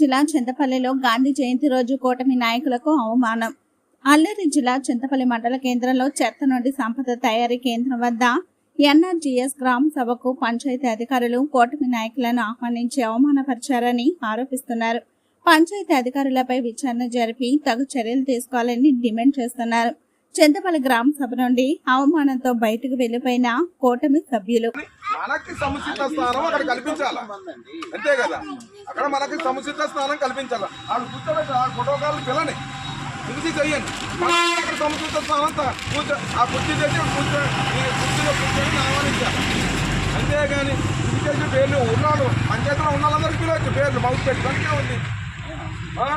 జిల్లా చింతపల్లిలో గాంధీ జయంతి రోజు కూటమి నాయకులకు అవమానం. అల్లూరి జిల్లా చింతపల్లి మండల కేంద్రంలో చెత్త నుండి సంపద తయారీ కేంద్రం వద్ద ఎన్ఆర్జీఎస్ గ్రామ సభకు పంచాయతీ అధికారులు కూటమి నాయకులను ఆహ్వానించి అవమానపరిచారని ఆరోపిస్తున్నారు. పంచాయతీ అధికారులపై విచారణ జరిపి తగు చర్యలు తీసుకోవాలని డిమాండ్ చేస్తున్నారు. చింతపల్లి గ్రామ సభ నుండి అవమానంతో బయటకు వెళ్ళిపోయిన కూటమి సభ్యులు మనకి సముచిత స్థానం అక్కడ కల్పించాలా? అంతే కదా? అక్కడ మనకి సముచిత స్థానం కల్పించాలా? వాళ్ళు కూర్చోబెట్టి ఆ ఫోటోకాలు పిల్లని పిలిచి చెయ్యండి. అక్కడ సముచిత స్థానం కూర్చో ఆ కుర్చీ చేసి కూర్చో కుర్చీలో కూర్చొని ఆహ్వానించాలి. అంతేగాని చేసి పేర్లు? ఉన్నాడు. పంచాయతీలో ఉన్న వాళ్ళందరికీ పిలవచ్చు. పేర్లు మౌత్ పెట్టి కనుక ఉంది. ఆ?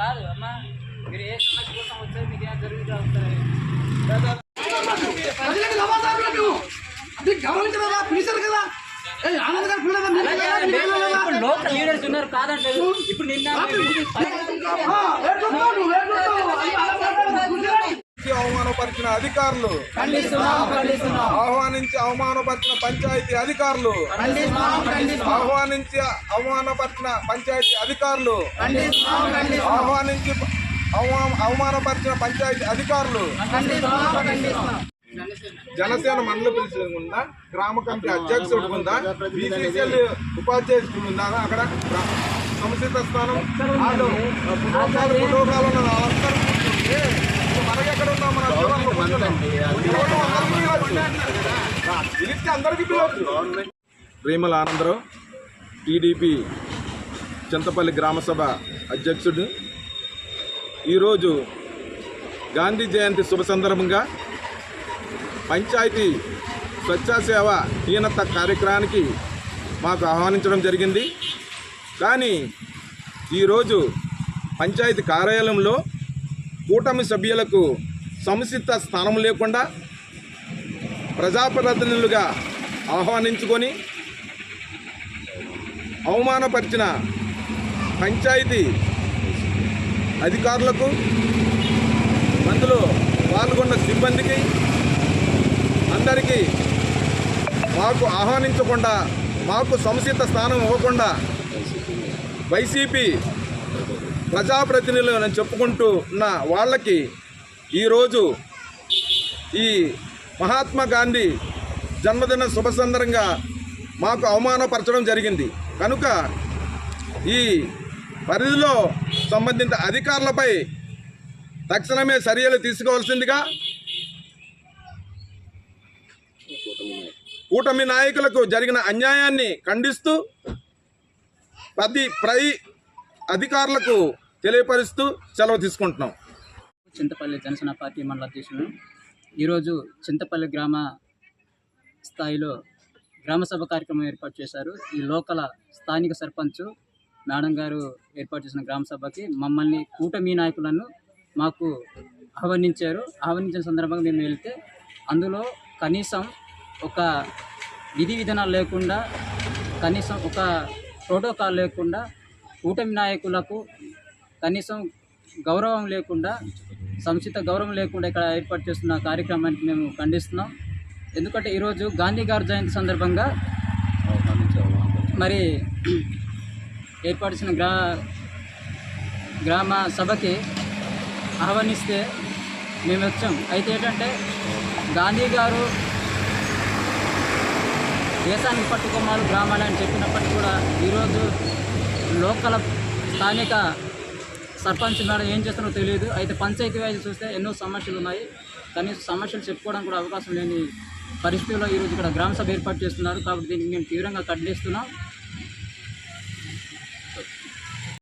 కాదు అమ్మా. మీరు ఏ సమస్య కోసం వచ్చారు మీకు ఏం జరుగుతూ వస్తారు ప్రజలకు సమాచారం నువ్వు నీకు గమనించదా పిలిచారు కదా ఆనంద్ గారు పిల్లలు లోకల్ లీడర్స్ ఉన్నారు కాదంటే ఇప్పుడు నిన్న అవమానపరిచిన అధికారులు ఆహ్వానించి అవమానపరిచిన పంచాయతీ అధికారులు ఆహ్వానించి అవమానపరిచిన పంచాయతీ అధికారులు ఆహ్వానించి అవమానపరిచిన పంచాయతీ అధికారులు. జనసేన మండల ప్రెసిడెంట్ ఉందా గ్రామ కమిటీ అధ్యక్షుడు ఉందా బీసీసీఎల్ ఉపాధ్యక్షుడు ఉందా అక్కడ గ్రా- సముచిత స్థానం వాళ్ళు ఫోటోకాలు మనకెక్కడ ఉన్నాం మన అందరికీ పిలవచ్చు. ఆ, ప్రేమల ఆనందరావు టీడీపీ చింతపల్లి గ్రామసభ అధ్యక్షుడు ఈరోజు గాంధీ జయంతి శుభ సందర్భంగా పంచాయతీ స్వచ్ఛ సేవ హీనత కార్యక్రమానికి మాకు ఆహ్వానించడం జరిగింది. కానీ ఈరోజు పంచాయతీ కార్యాలయంలో కూటమి సభ్యులకు సముచిత స్థానం లేకుండా ప్రజాప్రతినిధులుగా ఆహ్వానించుకొని అవమానపరిచిన పంచాయతీ అధికారులకు అందులో పాల్గొన్న సిబ్బందికి అందరికీ మాకు ఆహ్వానించకుండా మాకు సంసిద్ధ స్థానం ఇవ్వకుండా వైసీపీ ప్రజాప్రతినిధులు అని చెప్పుకుంటూ ఉన్న వాళ్ళకి ఈరోజు ఈ మహాత్మా గాంధీ జన్మదిన శుభ సందర్భంగా మాకు అవమానపరచడం జరిగింది. కనుక ఈ పరిధిలో సంబంధిత అధికారులపై తక్షణమే చర్యలు తీసుకోవాల్సిందిగా కూటమి నాయకులకు జరిగిన అన్యాయాన్ని ఖండిస్తూ ప్రతి ప్రై అధికారులకు తెలియపరుస్తూ సెలవు తీసుకుంటున్నాం. చింతపల్లి జనసేన పార్టీ మండల అధ్యక్షులు ఈరోజు చింతపల్లి గ్రామ స్థాయిలో గ్రామ సభ కార్యక్రమం ఏర్పాటు చేశారు. ఈ లోకల స్థానిక సర్పంచ్ మేడం గారు ఏర్పాటు చేసిన గ్రామ సభకి మమ్మల్ని కూటమి నాయకులను మాకు ఆహ్వానించారు. ఆహ్వానించిన సందర్భంగా మేము వెళ్తే అందులో కనీసం ఒక విధి విధానాలు లేకుండా కనీసం ఒక ప్రోటోకాల్ లేకుండా కూటమి నాయకులకు కనీసం గౌరవం లేకుండా సముచిత గౌరవం లేకుండా ఇక్కడ ఏర్పాటు చేస్తున్న కార్యక్రమానికి మేము ఖండిస్తున్నాం. ఎందుకంటే ఈరోజు గాంధీ గారి జయంతి సందర్భంగా మరి ఏర్పాటు చేసిన గ్రా గ్రామ సభకి ఆహ్వానిస్తే మేము వచ్చాం అయితే ఏంటంటే గాంధీ గారు దేశానికి పట్టుకోమాలు గ్రామాలు అని చెప్పినప్పటికీ కూడా ఈరోజు లోకల్ స్థానిక సర్పంచ్ మేడం ఏం చేస్తున్నారో తెలియదు. అయితే పంచాయతీ వైజ్ చూస్తే ఎన్నో సమస్యలు ఉన్నాయి. కనీసం సమస్యలు చెప్పుకోవడానికి కూడా అవకాశం లేని పరిస్థితుల్లో ఈరోజు ఇక్కడ గ్రామ సభ ఏర్పాటు చేస్తున్నారు. కాబట్టి దీన్ని మేము తీవ్రంగా ఖండిస్తున్నాం